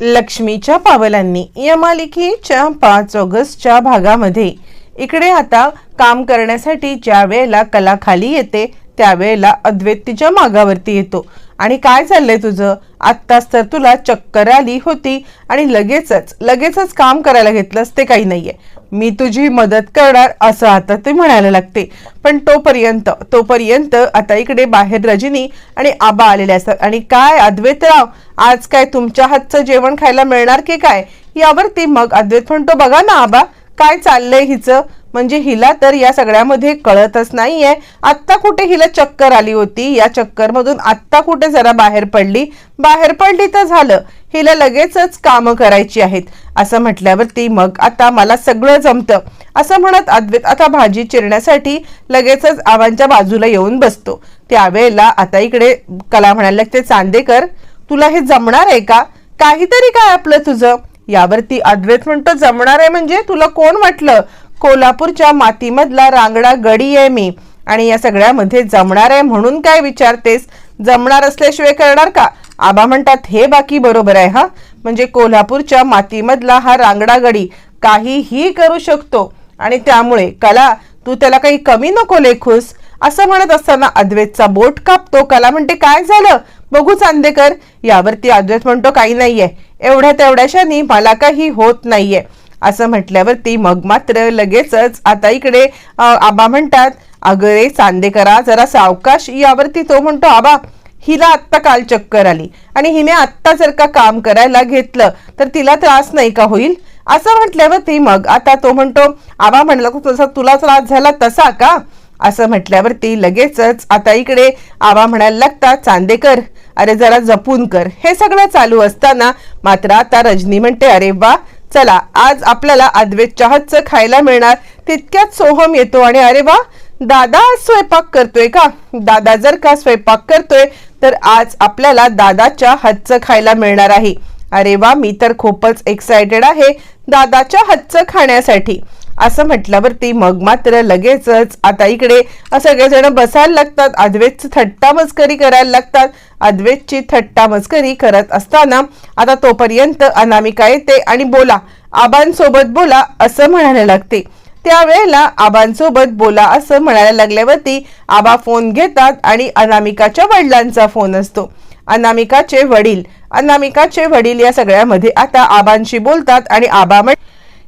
लक्ष्मीच्या पावलांनी या मालिकेच्या पाच ऑगस्टच्या भागामध्ये. इकडे आता काम करण्यासाठी ज्या वेळेला कला खाली येते त्यावेळेला अद्वैत तिच्या मागावरती येतो. आणि काय चाललंय तुझं? आत्ताच तर तुला चक्कर आली होती आणि लगेचच लगेचच काम करायला घेतलंस ते काही नाहीये. मी तुझी मदत करणार असं आता ते म्हणायला लागते. पण तोपर्यंत तोपर्यंत आता इकडे बाहेर रजनी आणि आबा आलेले असतात. आणि काय अद्वैतराव? आज काय तुमच्या हातचं जेवण खायला मिळणार की काय? यावरती मग अद्वैत म्हणतो बघा ना आबा काय चाललंय हिचं? म्हणजे हिला तर या सगळ्यामध्ये कळतच नाहीये. आत्ता कुठे हिला चक्कर आली होती? या चक्करमधून आत्ता कुठे जरा बाहेर पडली? बाहेर पडली तर झालं. हिला लगेचच कामं करायची आहेत. असं म्हटल्यावरती मग आता मला सगळं जमतं. असं म्हणत अद्वैत आता भाजी चिरण्यासाठी लगेचच आवांच्या बाजूला येऊन बसतो. त्यावेळेला आता इकडे कला म्हणायला लागते चांदेकर तुला हे जमणार आहे का? काहीतरी काय आपलं तुझं? यावरती अद्वैत म्हणतो जमणार आहे म्हणजे तुला कोण म्हटलं कोल्हापूरच्या मातीमधला रांगडा गडी आहे मी. आणि या सगळ्यामध्ये जमणार आहे म्हणून काय विचारतेस? जमणार असल्याशिवाय करणार का? आबा म्हणतात हे बाकी बरोबर आहे हा. म्हणजे कोल्हापूरच्या मातीमधला हा रांगडा गडी काहीही करू शकतो. आणि त्यामुळे कला तू त्याला काही कमी नको लेखूस. असं म्हणत असताना अद्वैतचा बोट कापतो. कला म्हणते काय झालं? बघू चांदेकर. यावरती अद्वैत म्हणतो काही नाहीये. एवढ्या तेवढ्याशानी मला काही होत नाहीये. असं म्हटल्यावरती मग मात्र लगेचच आता इकडे आबा म्हणतात अगं रे चांदेकरा जरा सावकाश यावरती तो म्हणतो आबा हिला आत्ता काल चक्कर आली आणि हिने आत्ता जर का काम करायला घेतलं तर तिला त्रास नाही का होईल? असं म्हटल्यावरती मग आता तो म्हणतो आबा म्हणला तसा तुला त्रास झाला तसा का? असं म्हटल्यावरती लगेचच आता इकडे आबा म्हणायला लागतात चांदेकर अरे जरा जपून कर. हे सगळं चालू असताना मात्र आता रजनी म्हणते अरे वा चला आज आपल्याला अद्वैतच्या हातचं खायला मिळणार. तितक्यात सोहम येतो आणि अरे वा दादा स्वयंपाक करतोय का? दादा जर का स्वयंपाक करतोय तर आज आपल्याला दादाच्या हातचं खायला मिळणार आहे. अरे वा मी तर खूपच एक्सायटेड आहे दादाच्या हातचं खाण्यासाठी. असं म्हटल्यावरती मग मात्र लगेचच आता इकडे सगळेजण बसायला लागतात. अद्वैतची थट्टा मस्करी करायला लागतात. अद्वैतची थट्टा मस्करी करत असताना आता तोपर्यंत अनामिका येते आणि बोला आबांसोबत बोला असं म्हणायला लागते. त्यावेळेला आबांसोबत बोला असं म्हणायला लागल्यावरती आबा फोन घेतात आणि अनामिकाच्या वडिलांचा फोन असतो. अनामिकाचे वडील अनामिकाचे वडील या सगळ्यामध्ये आता आबांशी बोलतात आणि आबा म्हण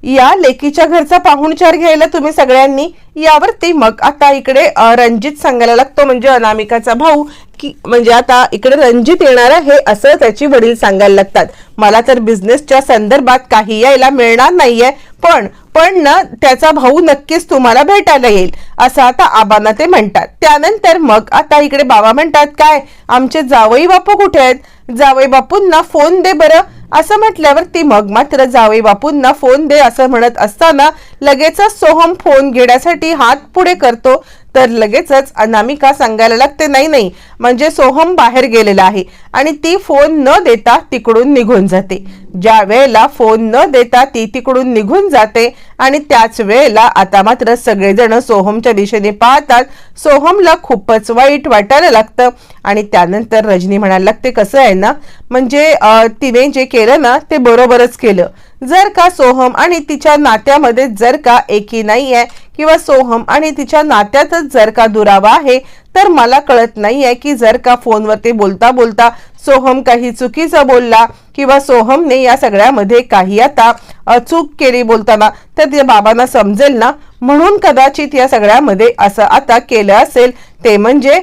या लेकीच्या घरचा पाहुणचार घ्यायला तुम्ही सगळ्यांनी यावरती मग आता इकडे रणजित सांगायला लागतो म्हणजे अनामिकाचा भाऊ की म्हणजे आता इकडे रणजित येणार आहे असं त्याची वडील सांगायला लागतात. मला तर बिझनेसच्या संदर्भात काही यायला मिळणार नाहीये पण पण ना त्याचा भाऊ नक्कीच तुम्हाला भेटायला येईल असं आता आबांना ते म्हणतात. त्यानंतर मग आता इकडे बाबा म्हणतात काय आमचे जावई बापू कुठे आहेत? जावई बापूंना फोन दे बरं. असं म्हटल्यावर ती मग मात्र जावे बापूंना फोन दे असं म्हणत असताना लगेचच सोहम फोन घेण्यासाठी हात पुढे करतो. तर लगेचच अनामिका सांगायला लागते नाही नाही. म्हणजे सोहम बाहेर गेलेला आहे आणि ती फोन न देता तिकडून निघून जाते. ज्या वेळेला फोन न देता ती तिकडून निघून जाते आणि त्याच वेळेला आता मात्र सगळेजण सोहमच्या दिशेने पाहतात. सोहमला खूपच वाईट वाटायला लागतं आणि त्यानंतर रजनी म्हणायला लागते कसं आहे ना? म्हणजे तिने जे केलं ना ते बरोबरच केलं. जर का सोहम आणि तिच्या नात्यामध्ये जर का एकी नाही आहे किंवा सोहम आणि तिच्या नात्यातच जर का दुरावा आहे तर मला कळत नाही आहे की जर का फोनवरती बोलता बोलता सोहम काही चुकीचं बोलला किंवा सोहमने या सगळ्यामध्ये काही आता अचूक चूक केली बोलताना तर त्या बाबांना समजेल ना? म्हणून कदाचित या सगळ्यामध्ये असं आता केलं असेल ते म्हणजे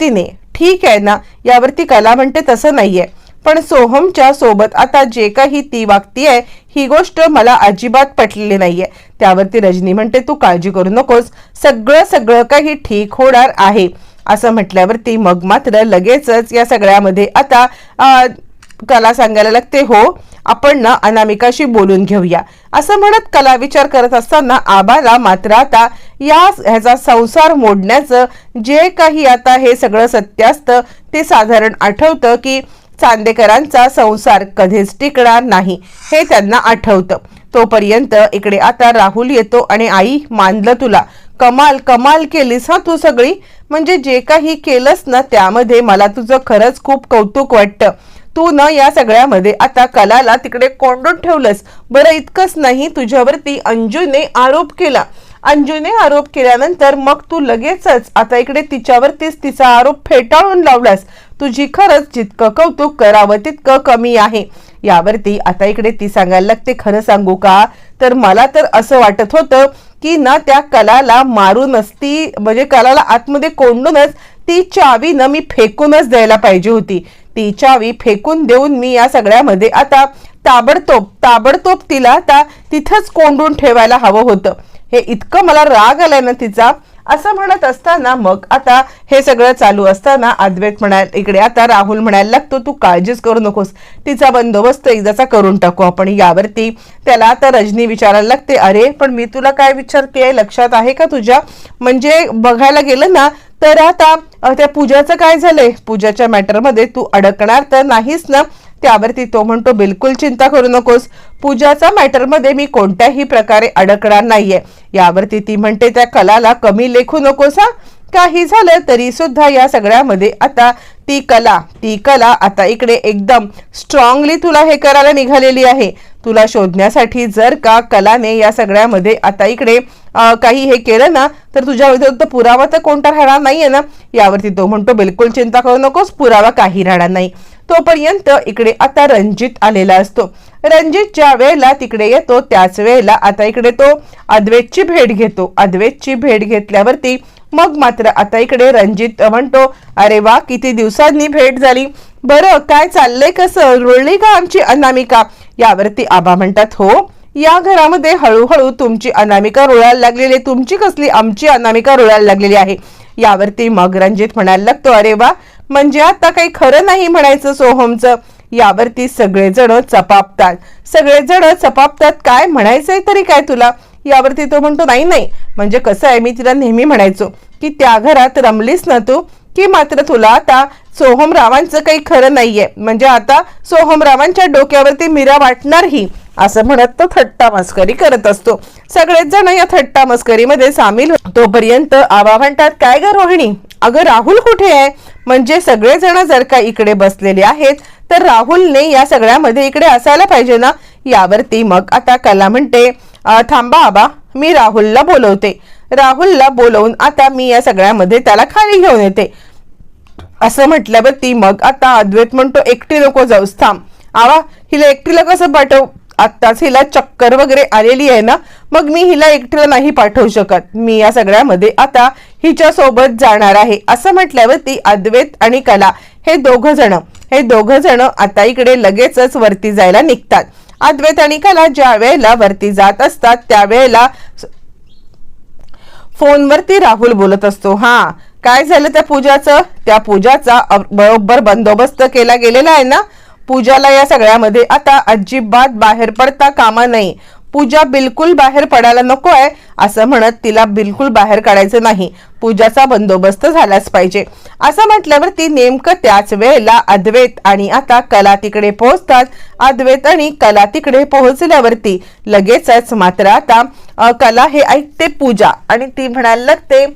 तिने. ठीक आहे ना? यावरती कला म्हणते तसं नाहीये. पण सोहमच्या सोबत आता जे काही ती वागतीये ही गोष्ट मला अजिबात पटलेली नाहीये. त्यावरती रजनी म्हणते तू काळजी करू नकोस. सगळं सगळं काही ठीक होणार आहे. असं म्हटल्यावरती मग मात्र लगेचच या सगळ्यामध्ये आता कला सांगायला लागते हो आपण ना अनामिकाशी बोलून घेऊया. असं म्हणत कला विचार करत असताना आबाला मात्र आता या ह्याचा संसार मोडण्याचं जे काही आता हे सगळं सत्य असतं ते साधारण आठवतं की चांदेकरांचा संसार कधीच टिकणार नाही हे त्यांना आठवतं. तोपर्यंत इकडे आता राहुल येतो आणि आई मानलं तुला कमाल कमाल केलीस हा तू सगळी? म्हणजे जे काही केलंस ना त्यामध्ये मला तुझं खरंच खूप कौतुक वाटतं. तू न या सगळ्यामध्ये आता कलाला तिकडे कोंडून ठेवलंस. बरं इतकंच नाही तुझ्यावरती अंजूने आरोप केला. अंजूने आरोप केल्यानंतर मग तू लगेचच आता इकडे तिच्यावरतीच तिचा आरोप फेटाळून लावलास. तुझी खरंच जितकं कौतुक करावं तितकं कमी आहे. यावरती आता इकडे ती सांगायला लागते खरं सांगू का? तर मला तर असं वाटत होतं की ना त्या कलाला मारूनच ती म्हणजे कलाला आतमध्ये कोंडूनच ती चावी न मी फेकूनच द्यायला पाहिजे होती. ती चावी फेकून देऊन मी या सगळ्यामध्ये आता ताबडतोब ताबडतोब तिला आता तिथंच कोंडून ठेवायला हवं होतं. हे इतकं मला राग आलाय ना तिचा. असं म्हणत असताना मग आता हे सगळं चालू असताना अद्वैत म्हणाल इकडे आता राहुल म्हणायला लागतो तू काळजीच करू नकोस. तिचा बंदोबस्त एकदाचा करून टाकू आपण यावरती. त्याला आता रजनी विचारायला लागते अरे पण मी तुला काय विचारते लक्षात आहे का तुझ्या? म्हणजे बघायला गेलं ना तर आता त्या पूजाचं काय झालंय? पूजाच्या मॅटरमध्ये तू अडकणार तर नाहीस ना. त्यावरती तो म्हणतो बिलकुल चिंता करू नकोस. पूजाचा मॅटरमध्ये मी कोणत्याही प्रकारे अडकणार नाहीये. यावरती ती म्हणते त्या कलाला कमी लेखू नकोस हा. काही झालं तरी सुद्धा या सगळ्यामध्ये आता ती कला ती कला आता इकडे एकदम स्ट्रॉंगली तुला हे करायला निघालेली आहे. तुला शोधण्यासाठी जर का कलाने या सगळ्यामध्ये आता इकडे काही हे केलं ना तर तुझ्या विरुद्ध पुरावा तर कोणता राहणार नाहीये ना? यावरती तो म्हणतो बिलकुल चिंता करू नकोस. पुरावा काही राहणार नाही. तोपर्यंत इकडे आता रणजित आलेला असतो. रणजित ज्या वेळेला तिकडे येतो त्याच वेळेला आता इकडे तो अद्वैतची भेट घेतो. अद्वैतची भेट घेतल्यावरती मग मात्र आता इकडे रणजित म्हणतो अरे वा किती दिवसांनी भेट झाली. बरं काय चाललंय कसं? रुळली का आमची अनामिका? यावरती आबा म्हणतात हो या घरामध्ये हळूहळू तुमची अनामिका रुळायला लागलेली आहे. तुमची कसली आमची अनामिका रुळायला लागलेली आहे? यावरती मग रणजित म्हणायला लागतो अरे वा म्हणजे आता काही खरं नाही म्हणायचं सोहमचं. यावरती सगळेजण चपापतात. सगळेजण चपापतात काय म्हणायचंय तरी काय तुला? यावरती तो म्हणतो नाही नाही. म्हणजे कसं आहे मी तिला नेहमी म्हणायचो की त्या घरात रमलीस ना तू की मात्र तुला आता सोहमरावांचं काही खरं नाहीये. म्हणजे आता सोहमरावांच्या डोक्यावरती मिरा वाटणारही असं म्हणत तो थट्टा मस्करी करत असतो. सगळेच जण या थट्टा मस्करीमध्ये सामील तोपर्यंत आवा म्हणतात काय ग रोहिणी? अगं राहुल कुठे आहे? म्हणजे सगळेजण जर का इकडे बसलेले आहेत तर राहुलने या सगळ्यामध्ये इकडे असायला पाहिजे ना? यावरती मग आता कला म्हणते थांबा आबा मी राहुलला बोलवते. राहुलला बोलवून आता मी या सगळ्यामध्ये त्याला खाली घेऊन येते. असं म्हटल्यावरती मग आता अद्वैत म्हणतो एकटी नको जाऊस थांब. आवा हिला एकटीला कसं पाठव? आत्ताच हिला चक्कर वगैरे आलेली आहे ना मग मी हिला एकटीला नाही पाठवू शकत. मी या सगळ्यामध्ये आता हिच्या सोबत जाणार आहे. असं म्हटल्यावरती अद्वैत आणि कला हे दोघ जण हे दोघ जण आता इकडे लगेचच वरती जायला निघतात. अद्वैत आणि कला ज्या वेळेला वरती जात असतात त्यावेळेला फोनवरती राहुल बोलत असतो. हा काय झालं त्या पूजाचं? त्या पूजाचा बरोबर बंदोबस्त केला गेलेला आहे ना? पूजाला या सगळ्यामध्ये आता अजिबात बाहेर पडता कामा नाही. पूजा बिलकुल बाहेर पडायला नको आहे असं म्हणत तिला बिलकुल बाहेर काढायचं नाही. पूजाचा बंदोबस्त झालाच पाहिजे. असं म्हटल्यावर ती नेमकं त्याच वेळेला अद्वैत आणि आता कला तिकडे पोहोचतात. अद्वैत आणि कला तिकडे पोहोचल्यावरती लगेचच मात्र आता कला हे ऐकते पूजा. आणि ती म्हणायला लागते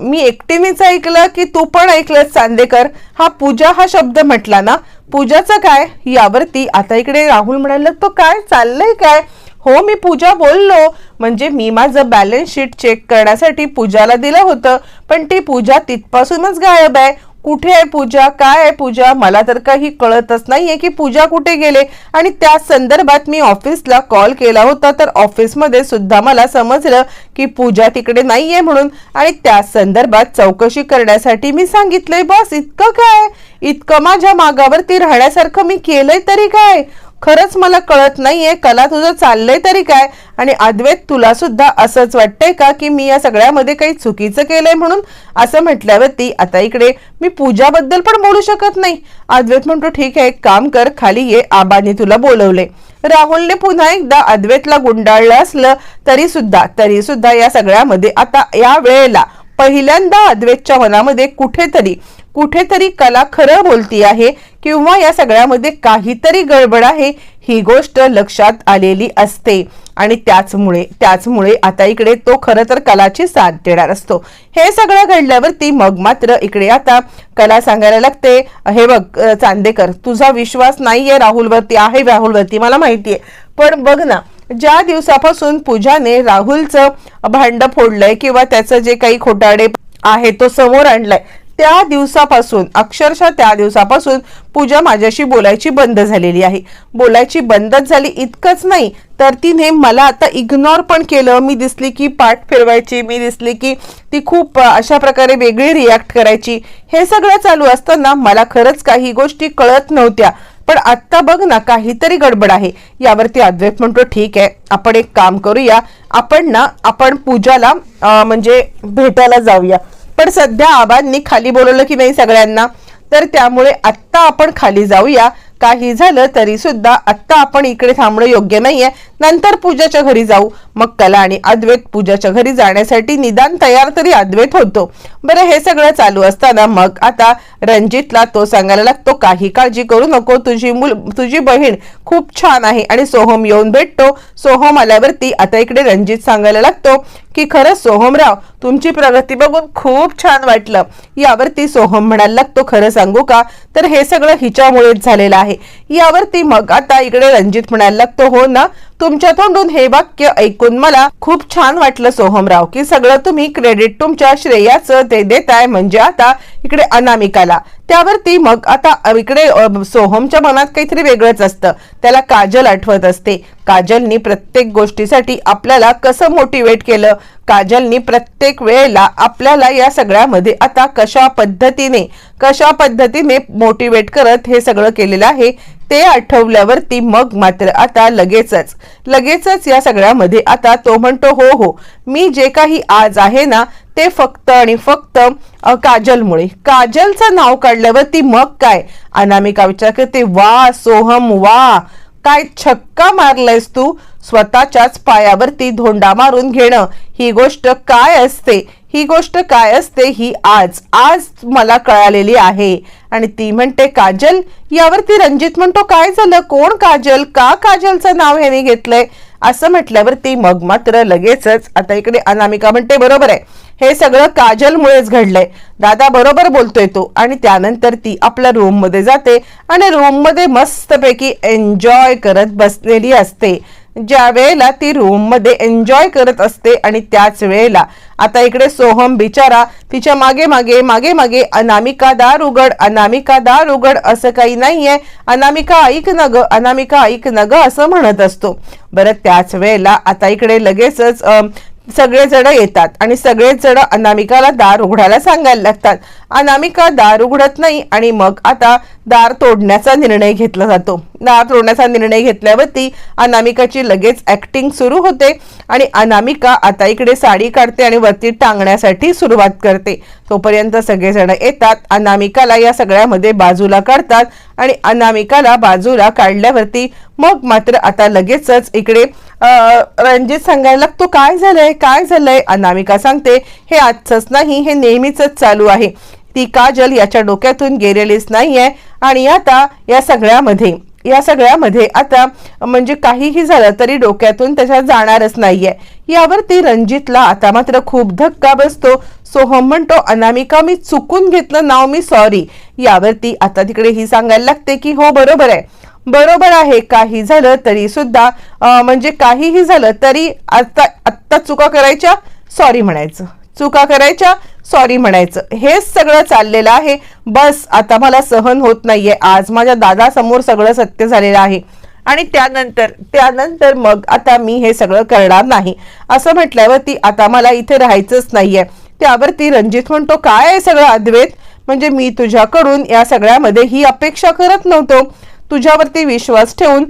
मी एकटीनेच ऐकलं की तू पण ऐकलंस चांदेकर? हा पूजा हा शब्द म्हटला ना? पूजाचं काय? यावरती आता इकडे राहुल म्हणाला तो काय? चाललंय काय? हो मी पूजा बोललो. म्हणजे मी माझं बॅलन्स शीट चेक करण्यासाठी पूजाला दिलं होतं. पण ती पूजा तिथपासूनच गायब आहे. कुठे आहे पूजा? काय आहे पूजा? मला तर काही कळतच नाहीये की पूजा कुठे गेले. आणि त्या संदर्भात मी ऑफिसला कॉल केला होता. तर ऑफिसमध्ये सुद्धा मला समजलं की पूजा तिकडे नाहीये म्हणून. आणि त्या संदर्भात चौकशी करण्यासाठी मी सांगितलंय बॉस इतकं काय? इतकं माझ्या मागावरती राहण्यासारखं मी केलंय तरी काय? खरंच मला कळत नाहीये कला तुझं चाललंय तरी काय? आणि अद्वैत तुला सुद्धा असंच वाटतंय का की मी या सगळ्यामध्ये काही चुकीचं केलंय म्हणून? असं म्हटल्यावरती आता इकडे मी पूजाबद्दल पण बोलू शकत नाही. अद्वैत म्हणतो ठीक आहे एक काम कर खाली ये आबाने तुला बोलवले राहुलने पुन्हा एकदा अद्वैतला गुंडाळलं असलं तरी सुद्धा तरी सुद्धा या सगळ्यामध्ये आता या वेळेला पहिल्यांदा अद्वैतच्या मनामध्ये कुठेतरी कुठेतरी कला खरं बोलती आहे किंवा या सगळ्यामध्ये काहीतरी गडबड आहे ही गोष्ट लक्षात आलेली असते. आणि त्याचमुळे त्याचमुळे आता इकडे तो खरं तर कलाची साथ देणार असतो. हे सगळं घडल्यावरती मग मात्र इकडे आता कला सांगायला लागते. हे बघ चांदेकर तुझा विश्वास नाहीये राहुलवरती आहे राहुलवरती मला माहितीये. पण बघ ना ज्या दिवसापासून पूजाने राहुलचं भांड फोडलंय किंवा त्याचं जे काही खोटाडे आहे तो समोर आणलाय त्या दिवसापासून अक्षरशः त्या दिवसापासून पूजा माझ्याशी बोलायची बंद झालेली आहे. बोलायची बंदच झाली इतकंच नाही तर तिने मला आता इग्नोर पण केलं. मी दिसली की पाठ फिरवायची मी दिसली की ती खूप अशा प्रकारे वेगळी रिॲक्ट करायची. हे सगळं चालू असताना मला खरंच काही गोष्टी कळत नव्हत्या. पण आत्ता बघ ना काहीतरी गडबड आहे. यावरती अद्वैत म्हणतो ठीक आहे आपण एक काम करूया. आपण ना आपण पूजाला म्हणजे भेटायला जाऊया. पण सध्या आबांनी खाली बोलवलं की नाही सगळ्यांना तर त्यामुळे आत्ता आपण खाली जाऊया. काही झालं तरी सुद्धा आत्ता आपण इकडे थांबणं योग्य नाहीये. नंतर पूजाच्या घरी जाऊ. मग कला आणि अद्वैत पूजाच्या घरी जाण्यासाठी निदान तयार तरी अद्वैत होतो. बरं हे सगळं चालू असताना मग आता रणजितला तो सांगायला लागतो काही काळजी करू नको तुझी मुल तुझी बहीण खूप छान आहे आणि सोहम येऊन भेटतो. सोहम आल्यावरती आता इकडे रणजित सांगायला लागतो की खरंच सोहमराव तुमची प्रगती बघून खूप छान वाटलं. यावरती सोहम म्हणायला लागतो खरं सांगू का? तर हे सगळं हिच्यामुळेच झालेलं आहे. यावरती मग आता इकडे रणजित म्हणायला लागतो हो ना तुमच्या तोंडून हे वाक्य ऐकून मला खूप छान वाटलं सोहमराव. की सगळं तुम्ही क्रेडिट तुमच्या श्रेयाचं ते देताय. म्हणजे आता इकडे अनामिकाला. त्यावरती मग आता इकडे सोहमच्या मनात काहीतरी वेगळंच असतं. त्याला काजल आठवत असते. काजलनी प्रत्येक गोष्टीसाठी आपल्याला कसं मोटिवेट केलं? काजलनी प्रत्येक वेळेला आपल्याला या सगळ्यामध्ये आता कशा पद्धतीने कशा पद्धतीने मोटिवेट करत हे सगळं केलेलं आहे ते आठवल्यावरती मग मात्र आता लगेचच लगेचच या सगळ्यामध्ये आता तो म्हणतो हो हो मी जे काही आज आहे ना ते फक्त आणि फक्त काजलमुळे. काजलचं नाव काढल्यावरती मग काय? अनामिका विचार करते वा सोहम वा. काय छक्का मारलायस तू? स्वतःच्याच पायावरती धोंडा मारून घेणं. ही गोष्ट काय असते? ही गोष्ट काय असते? ही आज आज मला कळालेली आहे. आणि ती म्हणते काजल यावरती रणजित म्हणतो काय झालं? कोण काजल? का काजलचं नाव ह्याने घेतलंय? असं म्हटल्यावरती मग मात्र लगेचच आता इकडे अनामिका म्हणते बरोबर आहे. हे सगळं काजलमुळेच घडलंय. दादा बरोबर बोलतोय तो आणि त्यानंतर ती आपल्या रूममध्ये जाते आणि रूममध्ये मस्तपैकी एन्जॉय करत बसलेली असते. ज्या वेळेला ती रूममध्ये एन्जॉय करत असते आणि त्याच वेळेला आता इकडे सोहम बिचारा तिच्यामागे मागे मागे मागे अनामिका दार उघड अनामिका दार उघड असं काही नाहीये. अनामिका ऐक न ग अनामिका ऐक न ग असं म्हणत असतो. बरं त्याच वेळेला आता इकडे लगेचच सगळेजण सगळे जण येतात आणि सगळेच जण अनामिकाला दार उघडायला सांगायला लागतात. अनामिका दार उघडत नाही आणि मग आता दार तोडण्याचा निर्णय घेतला जातो. दार तोडण्याचा निर्णय घेतल्यावरती अनामिकाची लगेच ऍक्टिंग सुरू होते आणि अनामिका आता इकडे साडी काढते आणि वरती टांगण्यासाठी सुरुवात करते. तोपर्यंत सगळेजण येतात अनामिकाला या सगळ्यामध्ये बाजूला काढतात आणि अनामिकाला बाजूला काढल्यावरती मग मात्र आता लगेचच इकडे रणजित सांगायला लागतो काय झालंय? काय झालंय? अनामिका सांगते हे आजच नाही हे नेहमीच चालू आहे. ती काजल याच्या डोक्यातून गेलेलीच नाहीये. आणि आता या सगळ्यामध्ये या सगळ्यामध्ये आता म्हणजे काहीही झालं तरी डोक्यातून त्याच्या जाणारच नाहीये. यावरती रणजितला आता मात्र खूप धक्का बसतो. सोहम म्हणतो अनामिका मी चुकून घेतलं. नाव मी सॉरी यावरती आता तिकडे ही सांगायला लागते की हो बरोबर आहे. बरोबर आहे काही झालं तरी सुद्धा म्हणजे काहीही झालं तरी आता आत्ता चुका करायच्या. सॉरी म्हणायचं. चुका करायच्या सॉरी म्हणायचं. हेच सगळं चाललेलं आहे. बस आता मला सहन होत नाहीये. आज माझ्या दादासमोर सगळं सत्य झालेलं आहे. आणि त्यानंतर त्यानंतर मग आता मी हे सगळं करणार नाही. असं म्हटल्यावरती आता मला इथे राहायचंच नाहीये. त्यावरती रणजित म्हणतो काय आहे सगळं अद्वैत? म्हणजे मी तुझ्याकडून या सगळ्यामध्ये ही अपेक्षा करत नव्हतो. तुझ्यावरती विश्वास ठेवून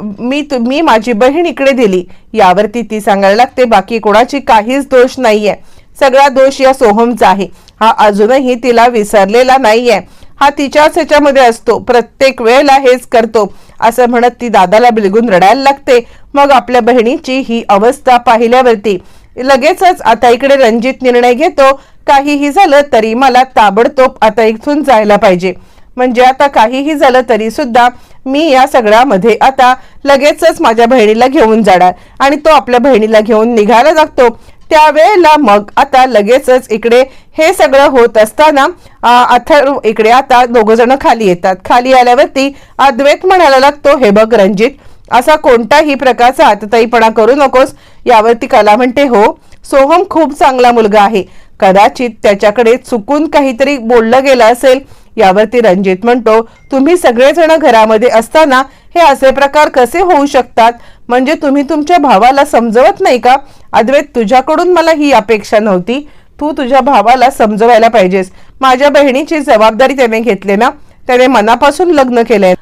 मी तु- मी माझी बहीण इकडे दिली. यावरती ती सांगायला लागते बाकी कोणाची काहीच दोष नाहीये. सगळा दोष या सोहमचा आहे. हा अजूनही तिला विसरलेला नाहीये. हा तिच्याच ह्याच्यामध्ये असतो. प्रत्येक वेळेला हेच करतो. असं म्हणत ती दादाला बिलगून रडायला लागते. मग आपल्या बहिणीची ही अवस्था पाहिल्यावरती लगेचच आता इकडे रणजित निर्णय घेतो. काहीही झालं तरी मला ताबडतोब आता इथून जायला पाहिजे. म्हणजे आता काहीही झालं तरी सुद्धा मी या सगळ्यामध्ये आता लगेचच माझ्या बहिणीला घेऊन जाणार. आणि तो आपल्या बहिणीला घेऊन निघायला लागतो त्यावेळेला मग आता लगेचच इकडे हे सगळं होत असताना अथर अथर्व इकडे आता दोघ जण खाली येतात. खाली आल्यावरती अद्वैत म्हणायला लागतो हे बघ रणजित असा कोणताही प्रकारचा आतताईपणा करू नकोस. यावरती कला म्हणते हो सोहम खूप चांगला मुलगा आहे. कदाचित त्याच्याकडे चुकून काहीतरी बोललं गेलं असेल यावरती रणजित म्हणतो तुम्ही सगळेजण घरामध्ये असताना हे असे प्रकार कसे होऊ शकतात? म्हणजे तुम्ही तुमच्या भावाला समजवत नाही का? अद्वैत तुझ्याकडून मला ही अपेक्षा नव्हती. तू तुझ्या भावाला समजवायला पाहिजेस. माझ्या बहिणीची जबाबदारी त्याने घेतली ना? त्याने मनापासून लग्न केलंय.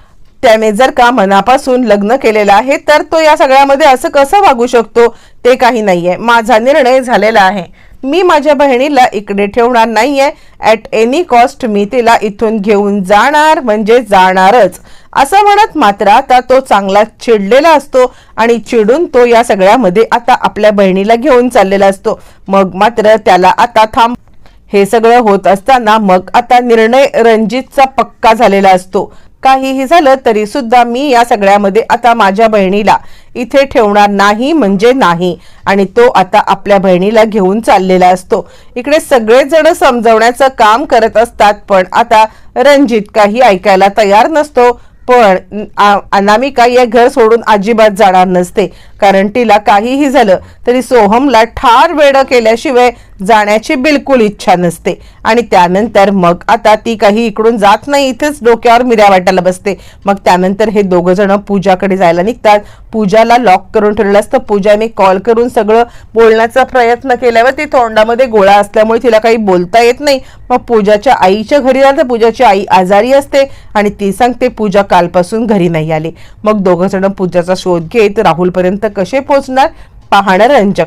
त्याने जर का मनापासून लग्न केलेलं आहे तर तो या सगळ्यामध्ये असं कसं वागू शकतो? ते काही नाहीये. माझा निर्णय झालेला आहे. मी माझ्या बहिणीला इकडे ठेवणार नाहीये. ॲट एनी कॉस्ट मी तिला इथून घेऊन जाणार म्हणजे जाणारच. असं म्हणत मात्र आता तो चांगला चिडलेला असतो आणि चिडून तो या सगळ्यामध्ये आता आपल्या बहिणीला घेऊन चाललेला असतो. मग मात्र त्याला आता थांब. हे सगळं होत असताना मग आता निर्णय रणजितचा पक्का झालेला असतो. काहीही झालं तरी सुद्धा मी या सगळ्यामध्ये आता माझ्या बहिणीला इथे ठेवणार नाही म्हणजे नाही. आणि तो आता आपल्या बहिणीला घेऊन चाललेला असतो. इकडे सगळेच जण समजवण्याचं काम करत असतात पण आता रणजित काही ऐकायला तयार नसतो. पण अनामिका या घर सोडून अजिबात जाणार नसते. कारण तिला काहीही झालं तरी सोहमला ठार वेळ केल्याशिवाय जाण्याची बिलकुल इच्छा नसते. आणि त्यानंतर मग आता ती काही इकडून जात नाही इथेच डोक्यावर मिऱ्या वाटायला बसते. मग त्यानंतर हे दोघ जण पूजाकडे जायला निघतात. पूजाला लॉक करून ठेवलेलं असतं. पूजाने कॉल करून सगळं बोलण्याचा प्रयत्न केल्यावर ती तोंडामध्ये गोळा असल्यामुळे तिला काही बोलता येत नाही. मग पूजाच्या आईच्या घरी जातं. पूजाची आई आजारी असते आणि ती सांगते पूजा कालपासून घरी नाही आली. मग दोघं जण पूजाचा शोध घेत राहुलपर्यंत कसे पोहोचणार? पाहणं रंजक.